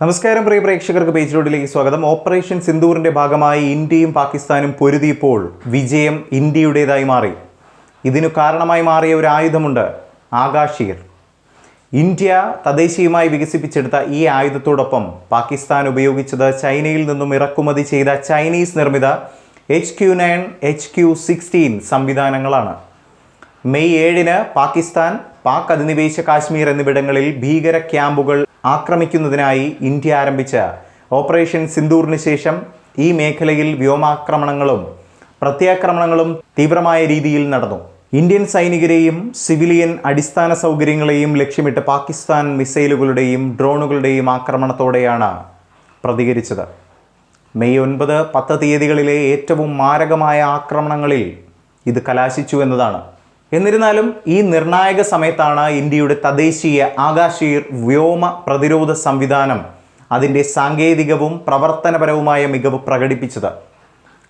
നമസ്കാരം പ്രിയ പ്രേക്ഷകർക്ക് പേജ് റോഡിലേക്ക് സ്വാഗതം. ഓപ്പറേഷൻ സിന്ദൂറിന്റെ ഭാഗമായി ഇന്ത്യയും പാകിസ്ഥാനും പൊരുതിയപ്പോൾ വിജയം ഇന്ത്യയുടേതായി മാറി. ഇതിനു കാരണമായി മാറിയ ഒരു ആയുധമുണ്ട് ആകാശീർ ഇന്ത്യ തദ്ദേശീയമായി വികസിപ്പിച്ചെടുത്ത ഈ ആയുധത്തോടൊപ്പം പാകിസ്ഥാൻ ഉപയോഗിച്ചത് ചൈനയിൽ നിന്നും ഇറക്കുമതി ചെയ്ത ചൈനീസ് നിർമ്മിത H Q nine H Q sixteen സംവിധാനങ്ങളാണ്. മെയ് ഏഴിന് പാകിസ്ഥാൻ പാക് അധിനിവേശ കാശ്മീർ എന്നിവിടങ്ങളിൽ ഭീകര ക്യാമ്പുകൾ ആക്രമിക്കുന്നതിനായി ഇന്ത്യ ആരംഭിച്ച ഓപ്പറേഷൻ സിന്ദൂറിന് ശേഷം ഈ മേഖലയിൽ വ്യോമാക്രമണങ്ങളും പ്രത്യാക്രമണങ്ങളും തീവ്രമായ രീതിയിൽ നടന്നു. ഇന്ത്യൻ സൈനികരെയും സിവിലിയൻ അടിസ്ഥാന സൗകര്യങ്ങളെയും ലക്ഷ്യമിട്ട് പാകിസ്ഥാൻ മിസൈലുകളുടെയും ഡ്രോണുകളുടെയും ആക്രമണത്തോടെയാണ് പ്രതികരിച്ചത്. മെയ് ഒൻപത് പത്ത് തീയതികളിലെ ഏറ്റവും മാരകമായ ആക്രമണങ്ങളിൽ ഇത് കലാശിച്ചു എന്നതാണ്. എന്നിരുന്നാലും ഈ നിർണായക സമയത്താണ് ഇന്ത്യയുടെ തദ്ദേശീയ ആകാശീയ വ്യോമ പ്രതിരോധ സംവിധാനം അതിന്റെ സാങ്കേതികവും പ്രവർത്തനപരവുമായ മികവ് പ്രകടിപ്പിച്ചത്.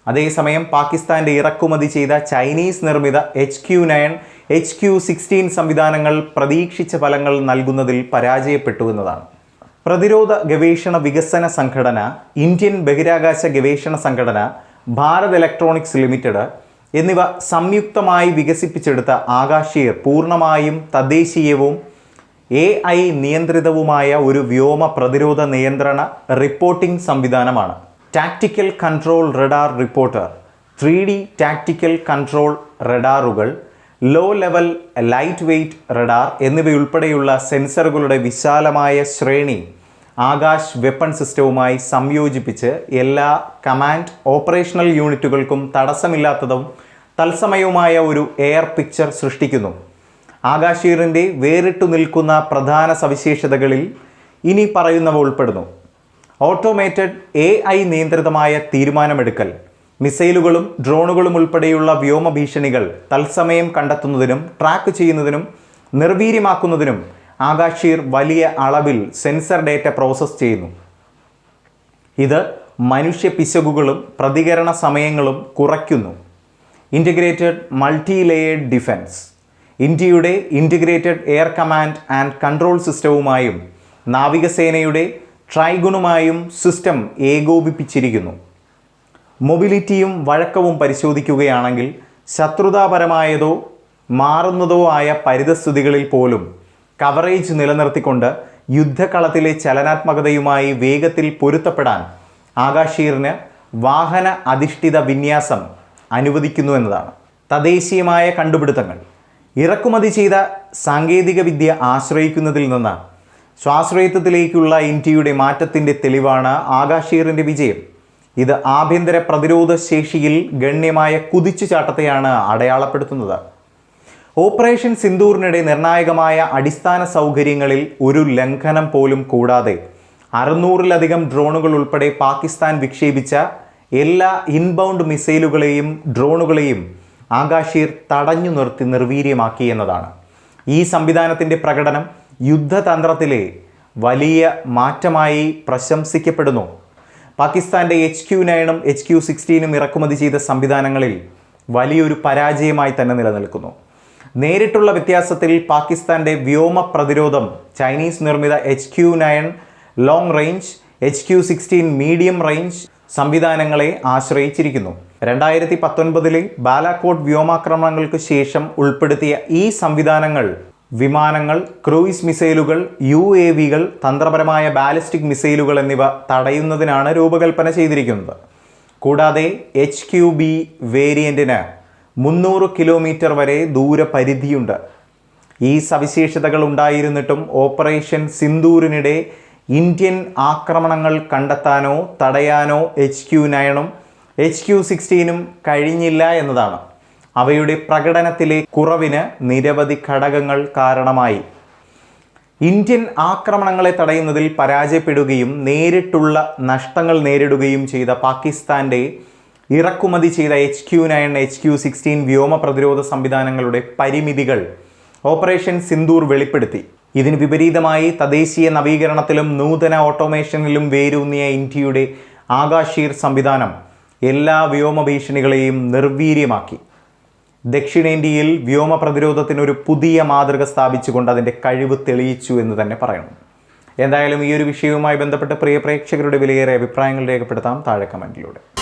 അതേസമയം പാകിസ്ഥാന്റെ ഇറക്കുമതി ചെയ്ത ചൈനീസ് നിർമ്മിത H Q nine H Q sixteen സംവിധാനങ്ങൾ പ്രതീക്ഷിച്ച ഫലങ്ങൾ നൽകുന്നതിൽ പരാജയപ്പെട്ടു എന്നതാണ്. പ്രതിരോധ ഗവേഷണ വികസന സംഘടന ഇന്ത്യൻ ബഹിരാകാശ ഗവേഷണ സംഘടന ഭാരത് ഇലക്ട്രോണിക്സ് ലിമിറ്റഡ് എന്നിവ സംയുക്തമായി വികസിപ്പിച്ചെടുത്ത ആകാശീയർ പൂർണമായും തദ്ദേശീയവും എ ഐ നിയന്ത്രിതവുമായ ഒരു വ്യോമ പ്രതിരോധ നിയന്ത്രണ റിപ്പോർട്ടിംഗ് സംവിധാനമാണ്. Tactical control radar reporter three D tactical control റഡാറുകൾ low level light weight radar എന്നിവയുൾപ്പെടെയുള്ള സെൻസറുകളുടെ വിശാലമായ ശ്രേണി ആകാശ് വെപ്പൺ സിസ്റ്റവുമായി സംയോജിപ്പിച്ച് എല്ലാ കമാൻഡ് ഓപ്പറേഷണൽ യൂണിറ്റുകൾക്കും തടസ്സമില്ലാത്തതും തത്സമയവുമായ ഒരു എയർ പിക്ചർ സൃഷ്ടിക്കുന്നു. ആകാശീറിന്റെ വേറിട്ടു നിൽക്കുന്ന പ്രധാന സവിശേഷതകളിൽ ഇനി പറയുന്നവ ഉൾപ്പെടുന്നു. ഓട്ടോമേറ്റഡ് എ ഐ നിയന്ത്രിതമായ തീരുമാനമെടുക്കൽ മിസൈലുകളും ഡ്രോണുകളും ഉൾപ്പെടെയുള്ള വ്യോമ ഭീഷണികൾ തത്സമയം കണ്ടെത്തുന്നതിനും ട്രാക്ക് ചെയ്യുന്നതിനും നിർവീര്യമാക്കുന്നതിനും ആകാശീർ വലിയ അളവിൽ സെൻസർ ഡേറ്റ പ്രോസസ്സ് ചെയ്യുന്നു. ഇത് മനുഷ്യ പിശകുകളും പ്രതികരണ സമയങ്ങളും കുറയ്ക്കുന്നു. ഇന്റഗ്രേറ്റഡ് മൾട്ടി ലേയേഡ് ഡിഫൻസ് ഇന്ത്യയുടെ integrated air command and control സിസ്റ്റവുമായും നാവികസേനയുടെ ട്രൈഗുണുമായും സിസ്റ്റം ഏകോപിപ്പിച്ചിരിക്കുന്നു. മൊബിലിറ്റിയും വഴക്കവും പരിശോധിക്കുകയാണെങ്കിൽ ശത്രുതാപരമായതോ മാറുന്നതോ ആയ പരിതസ്ഥിതികളിൽ പോലും കവറേജ് നിലനിർത്തിക്കൊണ്ട് യുദ്ധകളത്തിലെ ചലനാത്മകതയുമായി വേഗത്തിൽ പൊരുത്തപ്പെടാൻ ആകാശീറിന് വാഹന അധിഷ്ഠിത വിന്യാസം അനുവദിക്കുന്നു എന്നതാണ്. തദ്ദേശീയമായ കണ്ടുപിടുത്തങ്ങൾ. ഇറക്കുമതി ചെയ്ത സാങ്കേതികവിദ്യ ആശ്രയിക്കുന്നതിൽ നിന്ന് സ്വാശ്രയത്വത്തിലേക്കുള്ള ഇന്ത്യയുടെ മാറ്റത്തിന്റെ തെളിവാണ് ആകാശീറിന്റെ വിജയം. ഇത് ആഭ്യന്തര പ്രതിരോധ ശേഷിയിൽ ഗണ്യമായ കുതിച്ചുചാട്ടത്തെയാണ് അടയാളപ്പെടുത്തുന്നത്. ഓപ്പറേഷൻ സിന്ദൂറിനിടെ നിർണായകമായ അടിസ്ഥാന സൗകര്യങ്ങളിൽ ഒരു ലംഘനം പോലും കൂടാതെ അറുന്നൂറിലധികം ഡ്രോണുകൾ ഉൾപ്പെടെ പാകിസ്ഥാൻ വിക്ഷേപിച്ച എല്ലാ ഇൻബൗണ്ട് മിസൈലുകളെയും ഡ്രോണുകളെയും ആകാശീർ തടഞ്ഞു നിർത്തി നിർവീര്യമാക്കി എന്നതാണ്. ഈ സംവിധാനത്തിന്റെ പ്രകടനം യുദ്ധതന്ത്രത്തിലെ വലിയ മാറ്റമായി പ്രശംസിക്കപ്പെടുന്നു. പാകിസ്ഥാന്റെ എച്ച് ക്യു നയനും എച്ച് ക്യു സിക്സ്റ്റീനും ഇറക്കുമതി ചെയ്ത സംവിധാനങ്ങളിൽ വലിയൊരു പരാജയമായി തന്നെ നിലനിൽക്കുന്നു. നേരിട്ടുള്ള വ്യത്യാസത്തിൽ പാകിസ്ഥാന്റെ വ്യോമ പ്രതിരോധം ചൈനീസ് നിർമ്മിത H Q nine long range H Q sixteen medium range സംവിധാനങ്ങളെ ആശ്രയിച്ചിരിക്കുന്നു. രണ്ടായിരത്തി പത്തൊൻപതിലെ ബാലാക്കോട്ട് വ്യോമാക്രമണങ്ങൾക്ക് ശേഷം ഉൾപ്പെടുത്തിയ ഈ സംവിധാനങ്ങൾ വിമാനങ്ങൾ ക്രൂയിസ് മിസൈലുകൾ യു എ വികൾ തന്ത്രപരമായ ബാലിസ്റ്റിക് മിസൈലുകൾ എന്നിവ തടയുന്നതിനാണ് രൂപകൽപ്പന ചെയ്തിരിക്കുന്നത്. കൂടാതെ എച്ച് ക്യു ബി വേരിയന്റിന് മുന്നൂറ് കിലോമീറ്റർ വരെ ദൂരപരിധിയുണ്ട്. ഈ സവിശേഷതകൾ ഉണ്ടായിരുന്നിട്ടും ഓപ്പറേഷൻ സിന്ദൂരിനിടെ ഇന്ത്യൻ ആക്രമണങ്ങൾ കണ്ടെത്താനോ തടയാനോ എച്ച് ക്യു നയനും എച്ച് ക്യു സിക്സ്റ്റീനും കഴിഞ്ഞില്ല എന്നതാണ്. അവയുടെ പ്രകടനത്തിലെ കുറവിന് നിരവധി ഘടകങ്ങൾ കാരണമായി. ഇന്ത്യൻ ആക്രമണങ്ങളെ തടയുന്നതിൽ പരാജയപ്പെടുകയും നേരിട്ടുള്ള നഷ്ടങ്ങൾ നേരിടുകയും ചെയ്ത പാകിസ്ഥാന്റെ ഇറക്കുമതി ചെയ്ത H Q nine H Q sixteen വ്യോമ പ്രതിരോധ സംവിധാനങ്ങളുടെ പരിമിതികൾ ഓപ്പറേഷൻ സിന്ദൂർ വെളിപ്പെടുത്തി. ഇതിന് വിപരീതമായി തദ്ദേശീയ നവീകരണത്തിലും നൂതന ഓട്ടോമേഷനിലും വേരൂന്നിയ ഇന്ത്യയുടെ ആകാശീർ സംവിധാനം എല്ലാ വ്യോമ ഭീഷണികളെയും നിർവീര്യമാക്കി. ദക്ഷിണേന്ത്യയിൽ വ്യോമ പ്രതിരോധത്തിനൊരു പുതിയ മാതൃക സ്ഥാപിച്ചുകൊണ്ട് അതിന്റെ കഴിവ് തെളിയിച്ചു എന്ന് തന്നെ പറയണം എന്തായാലും ഈ ഒരു വിഷയവുമായി ബന്ധപ്പെട്ട് പ്രിയ പ്രേക്ഷകരുടെ വിലയേറെ അഭിപ്രായങ്ങൾ രേഖപ്പെടുത്താം. താഴെ കമന്റിലൂടെ